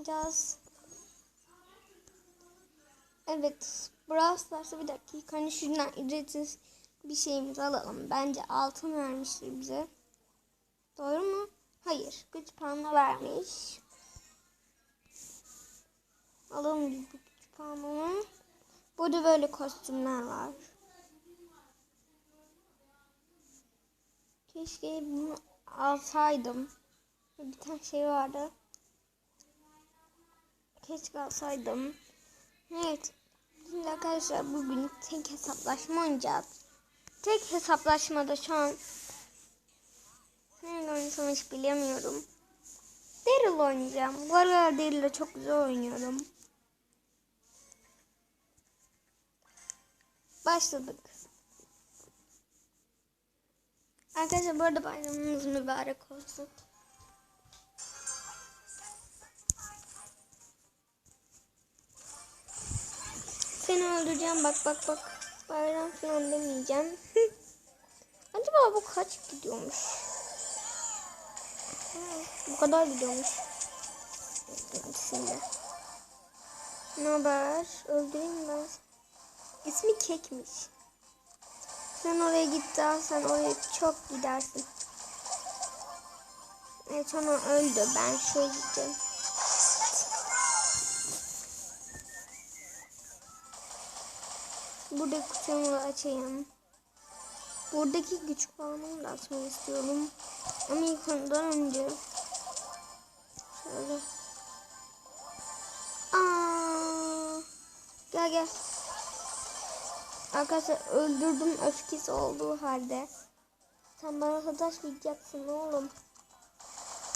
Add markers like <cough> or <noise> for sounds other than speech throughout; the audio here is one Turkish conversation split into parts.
Biraz. Evet. Brawl Stars'a bir dakika. Hani şuradan ücretsiz bir şeyimizi alalım. Bence altın vermiştir bize. Doğru mu? Hayır. Güç puanı vermiş. Alalım bu güç puanını. Burada böyle kostümler var. Keşke bunu alsaydım. Bir tane şey vardı. Keşke alsaydım. Evet. Şimdi arkadaşlar bugün tek hesaplaşma oynayacağız. Tek hesaplaşmada şu an Neyle oynasam hiç bilemiyorum. Daryl oynayacağım. Bu aralar Daryl'la çok güzel oynuyorum. Başladık. Arkadaşlar bu arada bayramınız mübarek olsun. Seni öldüreceğim bak bak bak. Bayram falan demeyeceğim. <laughs> Acaba bu kaç gidiyormuş? Ha, bu kadar gidiyormuş. Ne haber? Öldüreyim ben. İsmi Kekmiş. Sen oraya git daha sen oraya çok gidersin. Evet sonra öldü. Ben şöyle gideceğim. Burada kutumu açayım. Buradaki güç puanımı da atmak istiyorum. Ama ilk ondan önce şöyle. Aa, gel gel. Arkadaşlar öldürdüm öfkesi olduğu halde. Sen bana sataşmayacaksın oğlum.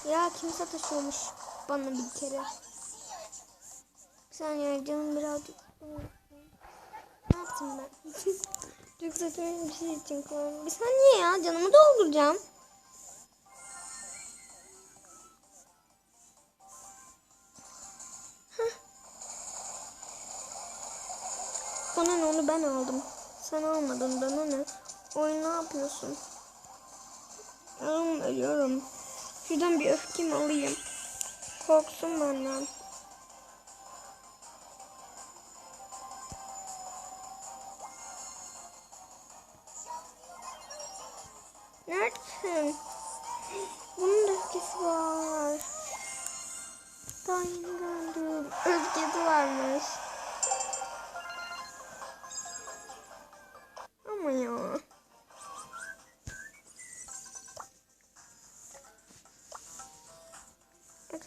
Ya kim sataşıyormuş bana bir kere. Bir saniye canım birazcık. Ne yaptım ben? <laughs> Çok saçma bir şey için kullandım. Bir saniye ya canımı dolduracağım. Hah. Bana ne onu ben aldım. Sen almadın bana ne? Oyun ne yapıyorsun? Ağım ölüyorum. Şuradan bir öfkemi alayım. Korksun benden.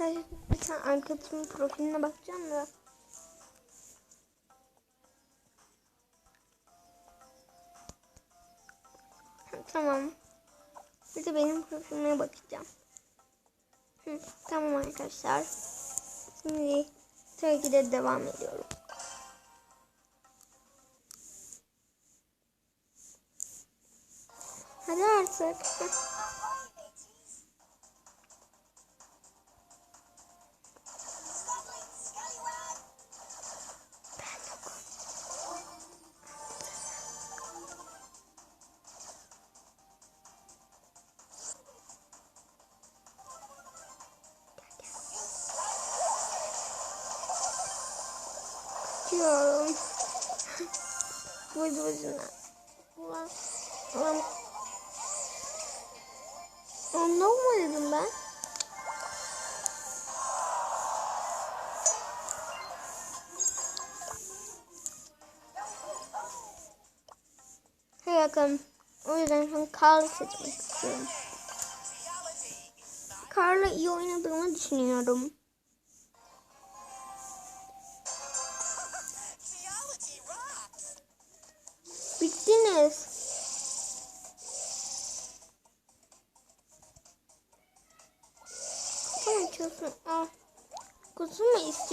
Arkadaşlar bir tane arkadaşımın profiline bakacağım da. Tamam. Bir de benim profilime bakacağım. Hı, tamam arkadaşlar. Şimdi tabii ki de devam ediyorum. Hadi artık. Boyuna. <laughs> Ulan. Ulan. Ondan mı dedim ben? Hadi bakalım. O yüzden şu an Carl'ı seçmek istiyorum. Carl'la iyi oynadığımı düşünüyorum.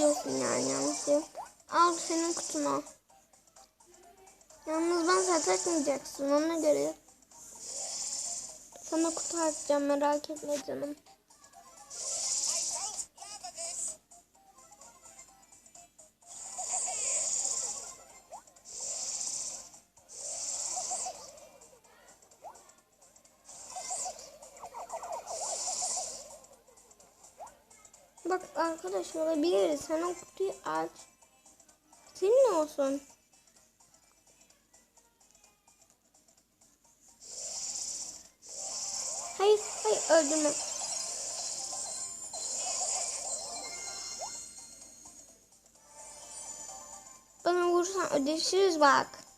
İstiyorsun yani yanlışlıkla? Al senin kutunu. Yalnız ben sataşmayacaksın ona göre. Sana kutu açacağım merak etme canım. Bak arkadaş olabiliriz. Sen o kutuyu aç. Senin olsun. Hayır, hayır öldürme. Bana vurursan ödeşiriz bak.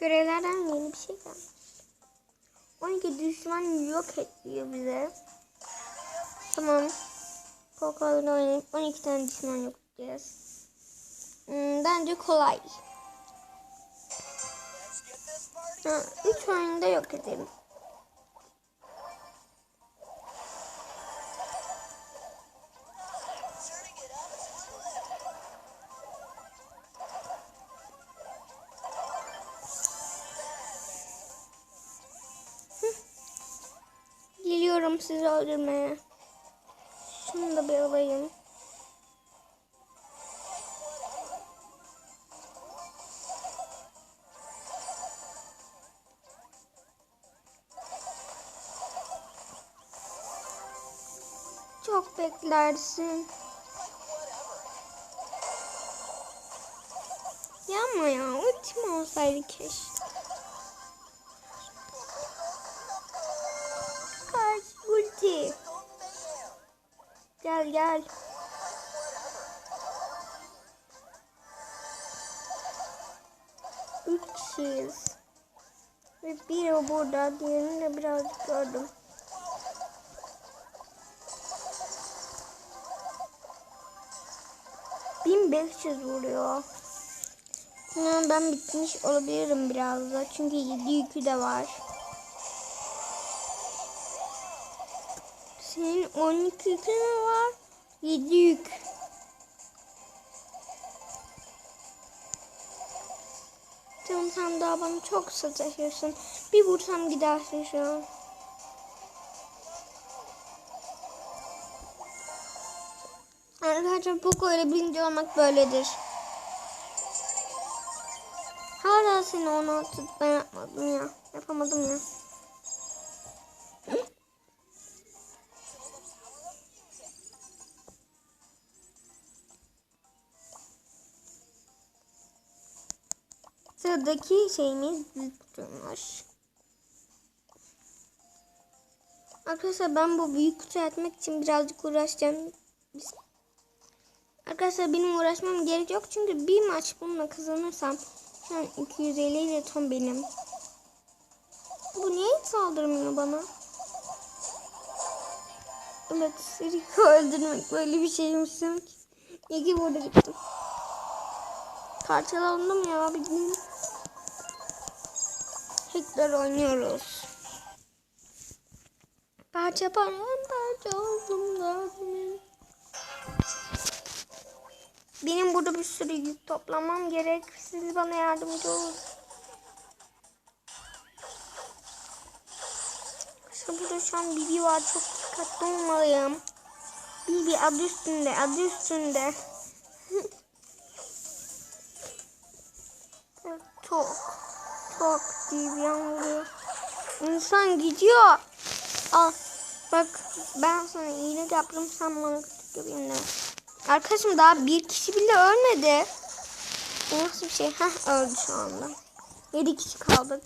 Görevlerden yeni bir şey gelmiş. 12 düşman yok ediyor bize. Tamam. Poker'da oynayıp 12 tane düşman yok edeceğiz. Hmm, bence kolay. Ha, 3 oyunda yok edelim. Geliyorum sizi öldürmeye. Şunu da bir alayım. Çok beklersin. Yapma ya. Ultim olsaydı keşke. Ulti. Gel gel. Üç kişiyiz. Ve biri burada, diğerini de birazcık gördüm. Bin beş yüz vuruyor. Ben bitmiş olabilirim biraz da. Çünkü yedi yükü de var. 12 yükün mü var? 7 yük. Canım sen daha bana çok sataşıyorsun. Bir vursam gidersin şu an. Arkadaşlar Poco ile birinci olmak böyledir. Hala seni onu atıp ben yapmadım ya. Yapamadım ya. Sıradaki şeyimiz kutuymuş. Arkadaşlar ben bu büyük kutuyu açmak için birazcık uğraşacağım. Arkadaşlar benim uğraşmam gerek yok çünkü bir maç bununla kazanırsam şu an 250 ile ton benim. Bu niye hiç saldırmıyor bana? Evet, Sirik'i <laughs> öldürmek böyle bir şeymiş. İyi ki burada gittim. Parçalandım ya bir Hackler oynuyoruz. Parça parça parça oldum zaten. Benim burada bir sürü yük toplamam gerek. Siz bana yardımcı olun. İşte burada şu an Bibi var. Çok dikkatli olmalıyım. Bibi adı üstünde. Adı üstünde. <laughs> çok çok diye bir an vuruyor. İnsan gidiyor. Al. Bak ben sana iyilik yaptım sen bana kötülük yapayım. Arkadaşım daha bir kişi bile ölmedi. Bu nasıl bir şey? Heh öldü şu anda. Yedi kişi kaldık.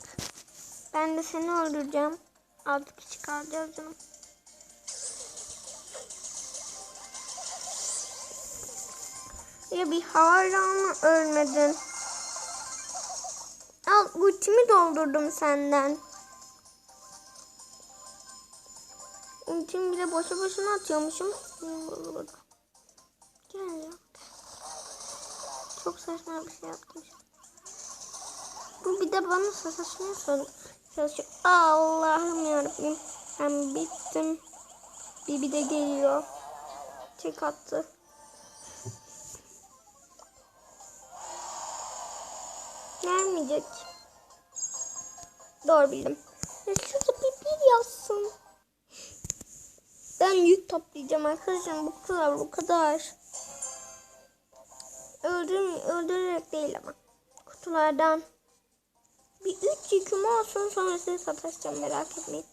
Ben de seni öldüreceğim. Altı kişi kalacağız canım. Ya bir hala mı ölmedin? Al ultimi doldurdum senden. Ultimi bile boşu boşuna atıyormuşum. Gel ya. Çok saçma bir şey yaptım. Bu bir de bana sataşmaya çalışıyor. Allah'ım yarabbim. Ben bittim. Bibi de geliyor. Tek attı. Gel gelmeyecek. Doğru bildim. Ya şurada bir bir yazsın. Ben yük toplayacağım arkadaşlar. Bu kadar bu kadar. Öldür, öldürerek değil ama. Kutulardan. Bir üç yüküm olsun sonra size sataşacağım merak etmeyin.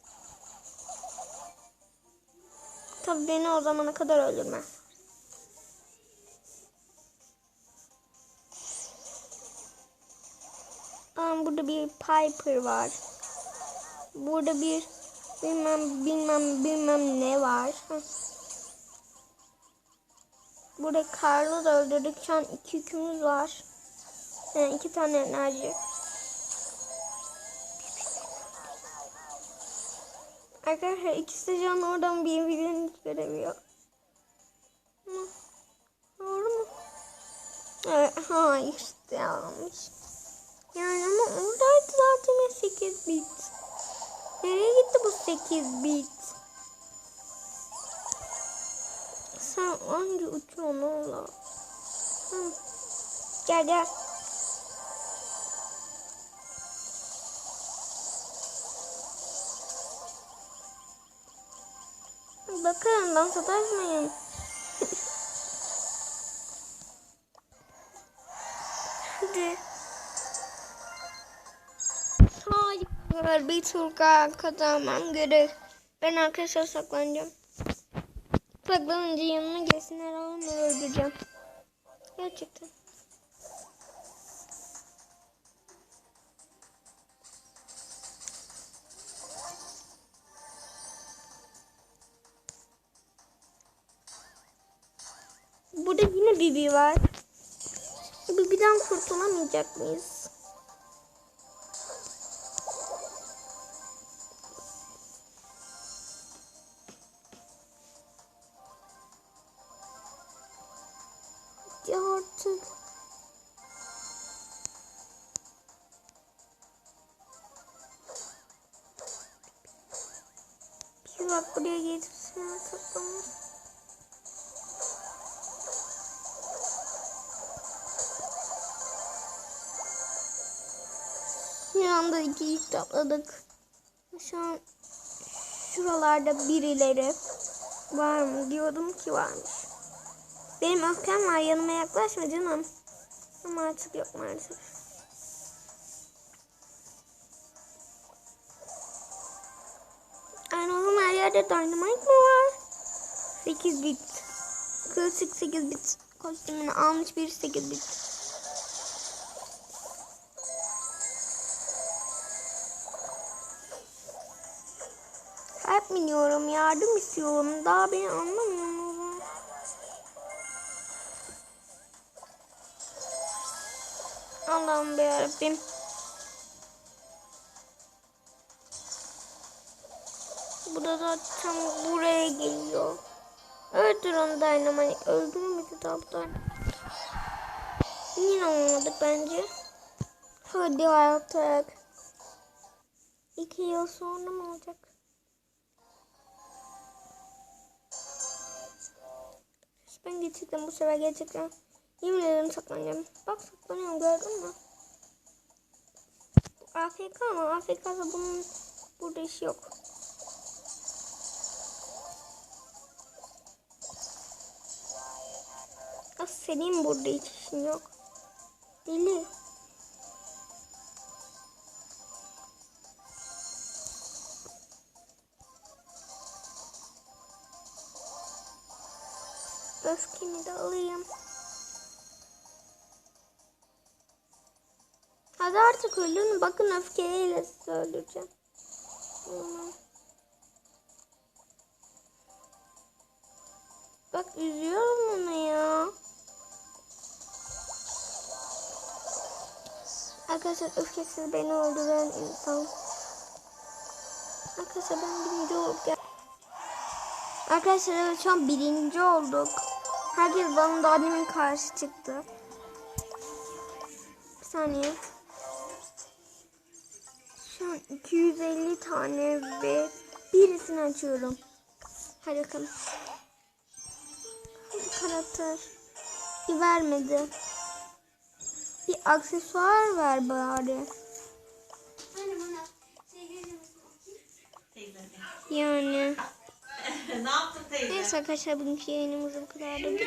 Tabii beni o zamana kadar öldürmez. Aa, burada bir Piper var. Burada bir bilmem bilmem bilmem ne var. Burada Karl'ı da öldürdük. Şu an iki yükümüz var. Yani iki tane enerji. Arkadaşlar ikisi de can oradan birbirlerini hiç göremiyor. Doğru mu? Evet, hayır işte yanlış. Yani ama oradaydı zaten ya 8 bit. Nereye gitti bu 8 bit? Sen hangi uçuyorsun oğlum? Hı. Gel gel. Bakın ben sataşmayın. Hadi. Hayır bir turka kazanmam gerek. Ben arkadaşlar saklanacağım. Saklanınca yanıma gelsinler onları öldüreceğim. Gerçekten. Burada yine Bibi var. Bibi'den kurtulamayacak mıyız? Bak buraya getirsin saklanır. Bir anda iki yük topladık. Şu an şuralarda birileri var mı diyordum ki varmış. Benim öfkem var yanıma yaklaşma canım. Ama artık yok maalesef. Yerde dynamite mi var? 8 bit. Klasik 8 bit. Kostümünü almış bir 8 bit. Hep yardım istiyorum. Daha beni anlamıyorum. Allah'ım be yarabbim. Bu da zaten buraya geliyor. Öldür onu Dynamite. Öldürmedi Dynamite. Yine olmadık bence. Hadi artık. İki yıl sonra mı olacak? Ben gerçekten bu sefer gerçekten yemin ederim saklanacağım. Bak saklanıyorum gördün mü? AFK ama AFK'da bunun burada işi yok. Senin burada hiç işin yok. Deli. Öfkemi de alayım. Hadi artık ölün. Bakın öfkeyle sizi öldüreceğim. Tamam. Bak üzüyorum onu ya. Arkadaşlar öfkesiz beni öldüren insan. Arkadaşlar ben birinci olduk ya. Arkadaşlar evet şu an birinci olduk. Herkes bana daha demin karşı çıktı. Bir saniye. Şu an 250 tane ve birisini açıyorum. Hadi bakalım. Hadi karakter. Bir vermedi. Bir aksesuar ver bari. Yani. <laughs> ne yaptın teyze? Neyse arkadaşlar bugünkü yayınımız bu kadardı.